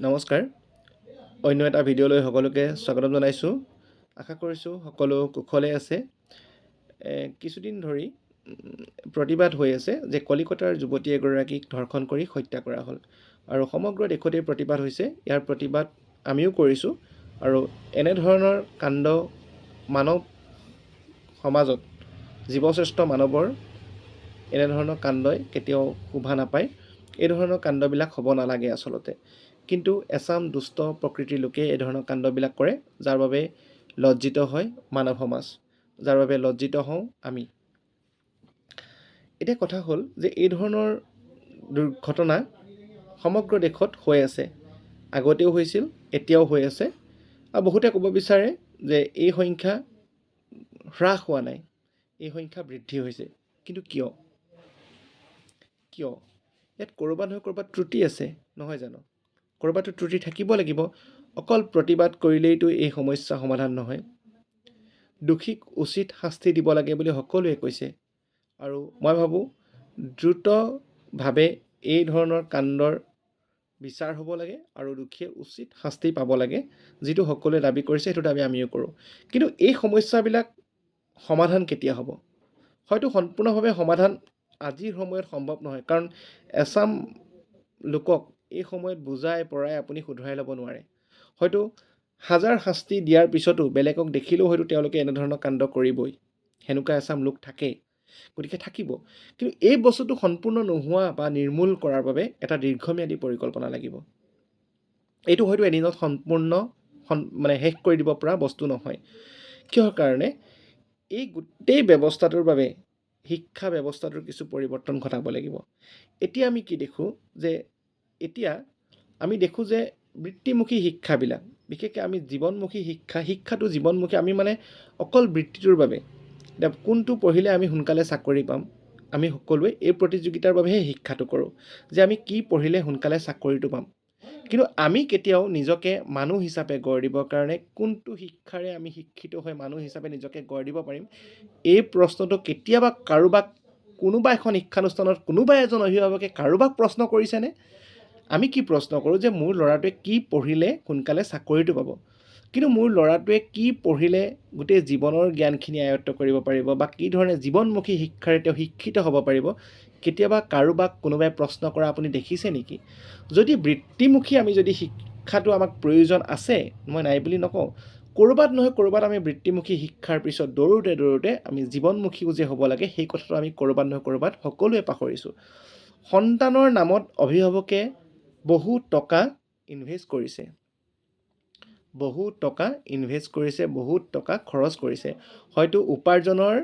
নমস্কাৰ। অন্য এটা ভিডিঅ'লৈ সকলোকে স্বাগতম জনাইছোঁ। আশা কৰিছোঁ সকলো কুশলে আছে। কিছুদিন ধৰি প্ৰতিবাদ হৈ আছে যে কলিকতাৰ যুৱতী এগৰাকীক ধৰ্ষণ কৰি হত্যা কৰা হ'ল। আৰু সমগ্ৰ দেশতেই প্ৰতিবাদ হৈছে। ইয়াৰ প্ৰতিবাদ আমিও কৰিছোঁ। আৰু এনেধৰণৰ কাণ্ড মানৱ সমাজত জীৱশ্ৰেষ্ঠ মানৱৰ এনেধৰণৰ কাণ্ডই কেতিয়াও শোভা নাপায়। এই ধৰণৰ কাণ্ডবিলাক হ'ব নালাগে আচলতে। কিন্তু এচাম দুষ্ট প্ৰকৃতিৰ লোকে এই ধৰণৰ কাণ্ডবিলাক কৰে, যাৰ বাবে লজ্জিত হয় মানৱ সমাজ, যাৰ বাবে লজ্জিত হওঁ আমি। এতিয়া কথা হ'ল যে এই ধৰণৰ দুৰ্ঘটনা সমগ্ৰ দেশত হৈ আছে। আগতেও হৈছিল, এতিয়াও হৈ আছে। আৰু বহুতে ক'ব বিচাৰে যে এই সংখ্যা হ্ৰাস হোৱা নাই, এই সংখ্যা বৃদ্ধি হৈছে। কিন্তু কিয়? কিয়? ইয়াত ক'ৰবাত নহয় ক'ৰবাত ত্ৰুটি আছে, নহয় জানো? ক'ৰবাতো ত্ৰুটি থাকিব লাগিব অকল প্ৰতিবাদ কৰিলেইতো এই সমস্যা সমাধান নহয়। দোষীক উচিত শাস্তি দিব লাগে বুলি সকলোৱে কৈছে। আৰু মই ভাবোঁ দ্ৰুতভাৱে এই ধৰণৰ কাণ্ডৰ বিচাৰ হ'ব লাগে আৰু দোষীয়ে উচিত শাস্তি পাব লাগে যিটো সকলোৱে দাবী কৰিছে সেইটো দাবী আমিও কৰোঁ। কিন্তু এই সমস্যাবিলাক সমাধান কেতিয়া হ'ব? হয়তো সম্পূৰ্ণভাৱে সমাধান আজিৰ সময়ত সম্ভৱ নহয়। কাৰণ এচাম লোকক এই সময়ত বুজাই পৰাই আপুনি শুধৰাই ল'ব নোৱাৰে। হয়তো হাজাৰ শাস্তি দিয়াৰ পিছতো বেলেগক দেখিলেও হয়তো তেওঁলোকে এনেধৰণৰ কাণ্ড কৰিবই। সেনেকুৱা এচাম লোক থাকে গতিকে থাকিব। কিন্তু এই বস্তুটো সম্পূৰ্ণ নোহোৱা বা নিৰ্মূল কৰাৰ বাবে এটা দীৰ্ঘম্যাদী পৰিকল্পনা লাগিব। এইটো হয়তো এদিনত সম্পূৰ্ণ মানে শেষ কৰি দিব পৰা বস্তু নহয়। কিহৰ কাৰণে? এই গোটেই ব্যৱস্থাটোৰ বাবে শিক্ষা ব্যৱস্থাটোৰ কিছু পৰিৱৰ্তন ঘটাব লাগিব। এতিয়া আমি কি দেখোঁ যে এতিয়া আমি দেখোঁ যে বৃত্তিমুখী শিক্ষাবিলাক বিশেষকৈ আমি জীৱনমুখী শিক্ষা শিক্ষাটো জীৱনমুখী আমি মানে অকল বৃত্তিটোৰ বাবে এতিয়া কোনটো পঢ়িলে আমি সোনকালে চাকৰি পাম আমি সকলোৱে এই প্ৰতিযোগিতাৰ বাবেহে শিক্ষাটো কৰোঁ যে আমি কি পঢ়িলে সোনকালে চাকৰিটো পাম। কিন্তু আমি কেতিয়াও নিজকে মানুহ হিচাপে গঢ় দিবৰ কাৰণে কোনটো শিক্ষাৰে আমি শিক্ষিত হৈ মানুহ হিচাপে নিজকে গঢ় দিব পাৰিম এই প্ৰশ্নটো কেতিয়াবা কাৰোবাক কোনোবা এখন শিক্ষানুষ্ঠানত কোনোবা এজন অভিভাৱকে কাৰোবাক প্ৰশ্ন কৰিছেনে? আমি কি প্ৰশ্ন কৰোঁ যে মোৰ ল'ৰাটোৱে কি পঢ়িলে সোনকালে চাকৰিটো পাব? কিন্তু মোৰ ল'ৰাটোৱে কি পঢ়িলে গোটেই জীৱনৰ জ্ঞানখিনি আয়ত্ব কৰিব পাৰিব বা কি ধৰণে জীৱনমুখী শিক্ষাৰে তেওঁ শিক্ষিত হ'ব পাৰিব? কেতিয়াবা কাৰোবাক কোনোবাই প্ৰশ্ন কৰা আপুনি দেখিছে নেকি? যদি বৃত্তিমুখী আমি যদি শিক্ষাটো আমাক প্ৰয়োজন আছে মই নাই বুলি নকওঁ। ক'ৰবাত নহয় ক'ৰবাত আমি বৃত্তিমুখী শিক্ষাৰ পিছত দৌৰোঁতে দৌৰোঁতে আমি জীৱনমুখীও যে হ'ব লাগে সেই কথাটো আমি ক'ৰবাত নহয় ক'ৰবাত সকলোৱে পাহৰিছোঁ। সন্তানৰ নামত অভিভাৱকে বহু টকা ইনভেষ্ট কৰিছে। বহু টকা ইনভেষ্ট কৰিছে বহুত টকা খৰচ কৰিছে। হয়তো উপাৰ্জনৰ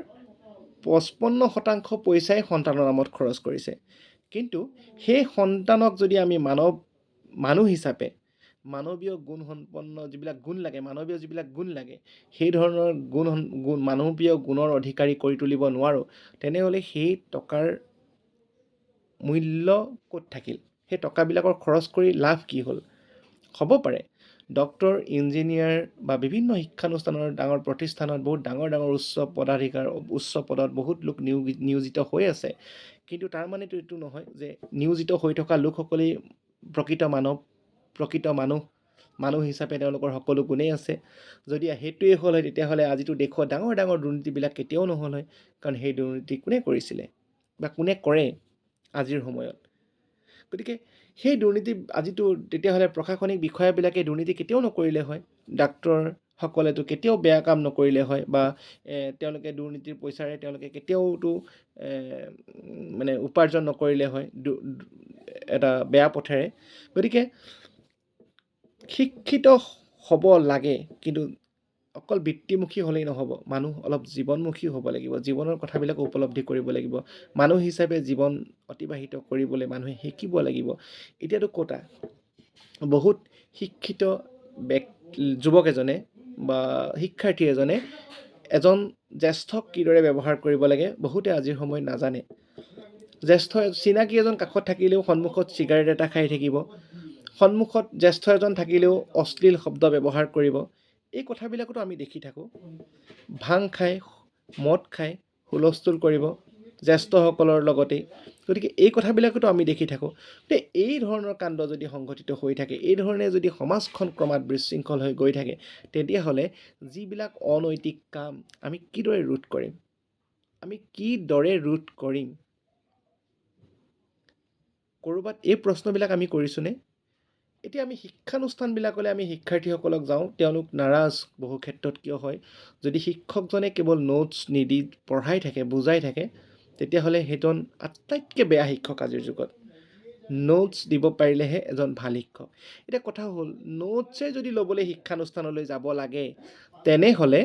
পঁচপন্ন শতাংশ পইচাই সন্তানৰ নামত খৰচ কৰিছে। কিন্তু সেই সন্তানক যদি আমি মানৱ, মানুহ হিচাপে, মানৱীয় গুণ সম্পন্ন যিবিলাক গুণ লাগে, মানৱীয় যিবিলাক গুণ লাগে, সেই ধৰণৰ গুণ গুণ, মানৱীয় গুণৰ অধিকাৰী কৰি তুলিব নোৱাৰোঁ, তেনেহ'লে সেই টকাৰ মূল্য ক'ত থাকিল? সেই টকাবিলাকৰ খৰচ কৰি লাভ কি হ'ল? হ'ব পাৰে। ডক্তৰ ইঞ্জিনিয়াৰ বা বিভিন্ন শিক্ষানুষ্ঠানৰ ডাঙৰ প্ৰতিষ্ঠানত বহুত ডাঙৰ ডাঙৰ উচ্চ পদাধিকাৰ উচ্চ পদত বহুত লোক নিয়োগি নিয়োজিত হৈ আছে। কিন্তু তাৰ মানেতো এইটো নহয় যে নিয়োজিত হৈ থকা লোকসকলেই প্ৰকৃত মানৱ প্ৰকৃত মানুহ মানুহ হিচাপে তেওঁলোকৰ সকলো গুণেই আছে। যদি সেইটোৱেই হ'ল হয় তেতিয়াহ'লে আজিতো দেশত ডাঙৰ ডাঙৰ দুৰ্নীতিবিলাক কেতিয়াও নহ'ল হয়। কাৰণ সেই দুৰ্নীতি কোনে কৰিছিলে বা কোনে কৰে আজিৰ সময়ত? গতিকে সেই দুৰ্নীতি আজিতো তেতিয়াহ'লে প্ৰশাসনিক বিষয়াবিলাকে দুৰ্নীতি কেতিয়াও নকৰিলে হয়। ডাক্তৰসকলেতো কেতিয়াও বেয়া কাম নকৰিলে হয় বা তেওঁলোকে দুৰ্নীতিৰ পইচাৰে তেওঁলোকে কেতিয়াওতো মানে উপাৰ্জন নকৰিলে হয় এটা বেয়া পথেৰে। গতিকে শিক্ষিত হ'ব লাগে কিন্তু অকল বৃত্তিমুখী হ'লেই নহ'ব মানুহ অলপ জীৱনমুখী হ'ব লাগিব জীৱনৰ কথাবিলাক উপলব্ধি কৰিব লাগিব মানুহ হিচাপে জীৱন অতিবাহিত কৰিবলৈ মানুহে শিকিব লাগিব। এতিয়াতো ক'তা বহুত শিক্ষিত ব্যক যুৱক এজনে বা শিক্ষাৰ্থী এজনে এজন জ্যেষ্ঠক কিদৰে ব্যৱহাৰ কৰিব লাগে বহুতে আজিৰ সময়ত নাজানে। জ্যেষ্ঠ চিনাকি এজন কাষত থাকিলেও সন্মুখত চিগাৰেট এটা খাই থাকিব সন্মুখত জ্যেষ্ঠ এজন থাকিলেও অশ্লীল শব্দ ব্যৱহাৰ কৰিব এই কথাবিলাকতো আমি দেখি থাকোঁ। ভাং খাই, মদ খাই, হুলস্থুল কৰিব জ্যেষ্ঠসকলৰ লগতেই গতিকে এই কথাবিলাকতো আমি দেখি থাকোঁ। গতিকে এই ধৰণৰ কাণ্ড যদি সংঘটিত হৈ থাকে, এই ধৰণে যদি সমাজখন ক্ৰমাৎ বিশৃংখল হৈ গৈ থাকে, তেতিয়াহ'লে যিবিলাক অনৈতিক কাম আমি কিদৰে ৰোধ কৰিম? আমি কিদৰে ৰোধ কৰিম? ক'ৰবাত এই প্ৰশ্নবিলাক আমি কৰিছোঁনে? এতিয়া আমি শিক্ষানুষ্ঠানবিলাকলৈ আমি শিক্ষাৰ্থীসকলক যাওঁ। তেওঁলোক নাৰাজ বহু ক্ষেত্ৰত কিয় হয়? যদি শিক্ষকজনে কেৱল নোটছ নিদি পঢ়াই থাকে, বুজাই থাকে, তেতিয়াহ'লে সেইজন আটাইতকৈ বেয়া শিক্ষক আজিৰ যুগত। নোটছ দিব পাৰিলেহে এজন ভালো শিক্ষক। এতিয়া কথা হ'ল নোটছে যদি ল'বলৈ শিক্ষানুষ্ঠানলৈ যাব লাগে, তেনেহ'লে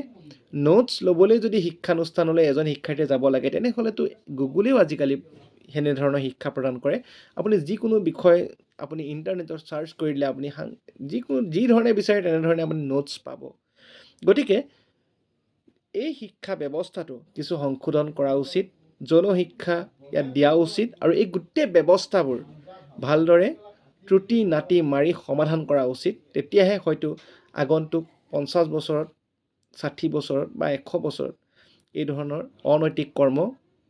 নোটছ ল'বলৈ যদি শিক্ষানুষ্ঠানলৈ এজন শিক্ষাৰ্থীয়ে যাব লাগে, তেনেহ'লেতো গুগলেও আজিকালি সেনেধৰণৰ শিক্ষা প্ৰদান কৰে। আপুনি যিকোনো বিষয় আপুনি ইণ্টাৰনেটত ছাৰ্চ কৰি দিলে আপুনি সাং যিকোনো, যি ধৰণে বিচাৰে তেনেধৰণে আপুনি নোটছ পাব। গতিকে, এই শিক্ষা ব্যৱস্থাটো কিছু সংশোধন কৰা উচিত যৌন শিক্ষা ইয়াত দিয়া উচিত, আৰু এই গোটেই ব্যৱস্থাবোৰ ভালদৰে ত্ৰুটি নাটি মাৰি সমাধান কৰা উচিত। তেতিয়াহে হয়তো আগন্তুক পঞ্চাছ বছৰত, ষাঠি বছৰত বা এশ বছৰত এই ধৰণৰ অনৈতিক কৰ্ম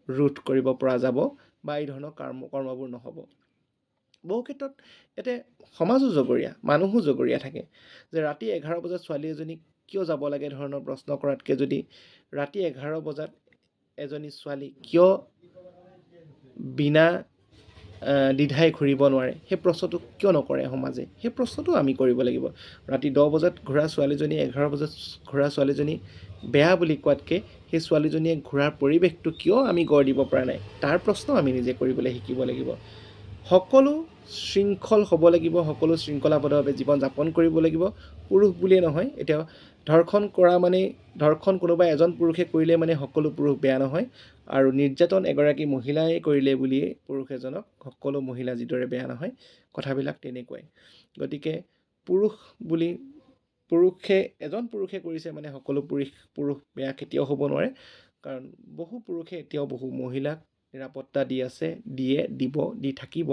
ৰোধ কৰিব পৰা যাব বা এই ধৰণৰ কৰ্ম, কৰ্মবোৰ নহ'ব। বহু ক্ষেত্ৰত ইয়াতে সমাজো জগৰীয়া মানুহো জগৰীয়া থাকে। যে ৰাতি এঘাৰ বজাত ছোৱালী এজনীক কিয় যাব লাগে ধৰণৰ প্ৰশ্ন কৰাতকৈ যদি ৰাতি এঘাৰ বজাত এজনী ছোৱালী কিয় বিনা দ্বিধাই ঘূৰিব নোৱাৰে সেই প্ৰশ্নটো কিয় নকৰে সমাজে? সেই প্ৰশ্নটো আমি কৰিব লাগিব। ৰাতি দহ বজাত ঘূৰা ছোৱালীজনী এঘাৰ বজাত ঘূৰা ছোৱালীজনী বেয়া বুলি কোৱাতকৈ সেই ছোৱালীজনীয়ে ঘূৰাৰ পৰিৱেশটো কিয় আমি গঢ় দিব পৰা নাই? তাৰ প্ৰশ্ন আমি নিজে কৰিবলৈ শিকিব লাগিব। সকলো শৃংখল হ'ব লাগিব সকলো শৃংখলাবদ্ধভাৱে জীৱন যাপন কৰিব লাগিব। পুৰুষ বুলিয়ে নহয় এতিয়া ধৰ্ষণ কৰা মানে ধৰ্ষণ কোনোবা এজন পুৰুষে কৰিলে মানে সকলো পুৰুষ বেয়া নহয়। আৰু নিৰ্যাতন এগৰাকী মহিলাই কৰিলে বুলিয়ে পুৰুষ এজনক সকলো মহিলা যিদৰে বেয়া নহয় কথাবিলাক তেনেকুৱাই। গতিকে পুৰুষ বুলি পুৰুষে এজন পুৰুষে কৰিছে মানে সকলো পুৰুষ পুৰুষ বেয়া কেতিয়াও হ'ব নোৱাৰে। কাৰণ বহু পুৰুষে এতিয়াও বহু মহিলাক নিৰাপত্তা দি আছে দিয়ে দিব দি থাকিব।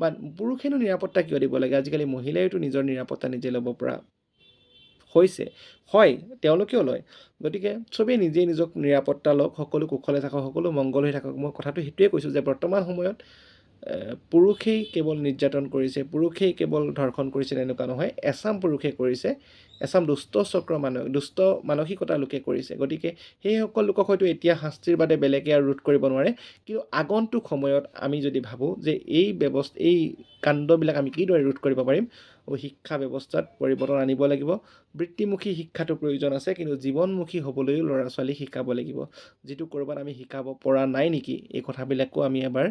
বা পুৰুষেনো নিৰাপত্তা কিয় দিব লাগে? আজিকালি মহিলাইতো নিজৰ নিৰাপত্তা নিজে ল'ব পৰা হৈছে। হয় তেওঁলোকেও লয়। গতিকে চবেই নিজেই নিজক নিৰাপত্তা লওক সকলো কুশলে থাকক সকলো মংগল হৈ থাকক। মই কথাটো সেইটোৱে কৈছোঁ যে বৰ্তমান সময়ত পুৰুষেই কেৱল নিৰ্যাতন কৰিছে, পুৰুষেই কেৱল ধৰ্ষণ কৰিছে তেনেকুৱা নহয়, এচাম পুৰুষে কৰিছে, এচাম দুষ্ট চক্ৰ মানুহ, দুষ্ট মানসিকতাৰ লোকে কৰিছে। গতিকে সেইসকল লোকক হয়তো এতিয়া শাস্তিৰ বাদে বেলেগে আৰু ৰোধ কৰিব নোৱাৰে। কিন্তু আগন্তুক সময়ত আমি যদি ভাবোঁ যে এই ব্যৱস্থা, এই কাণ্ডবিলাক আমি কিদৰে ৰোধ কৰিব পাৰিম শিক্ষা ব্যৱস্থাত পৰিৱৰ্তন আনিব লাগিব। বৃত্তিমুখী শিক্ষাটো প্ৰয়োজন আছে, কিন্তু জীৱনমুখী হ'বলৈও ল'ৰা ছোৱালীক শিকাব লাগিব। যিটো ক'ৰবাত আমি শিকাব পৰা নাই নেকি, এই কথাবিলাকো আমি এবাৰ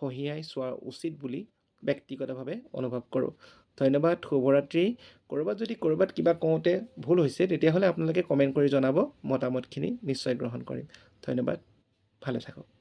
ফঁহিয়াই চোৱা উচিত বুলি ব্যক্তিগতভাৱে অনুভৱ কৰোঁ। ধন্যবাদ, শুভৰাত্ৰি। ক'ৰবাত যদি ক'ৰবাত কিবা কওঁতে ভুল হৈছে, তেতিয়াহ'লে আপোনালোকে কমেণ্ট কৰি জনাব, মতামতখিনি নিশ্চয় গ্ৰহণ কৰিম। ধন্যবাদ, ভালে থাকক।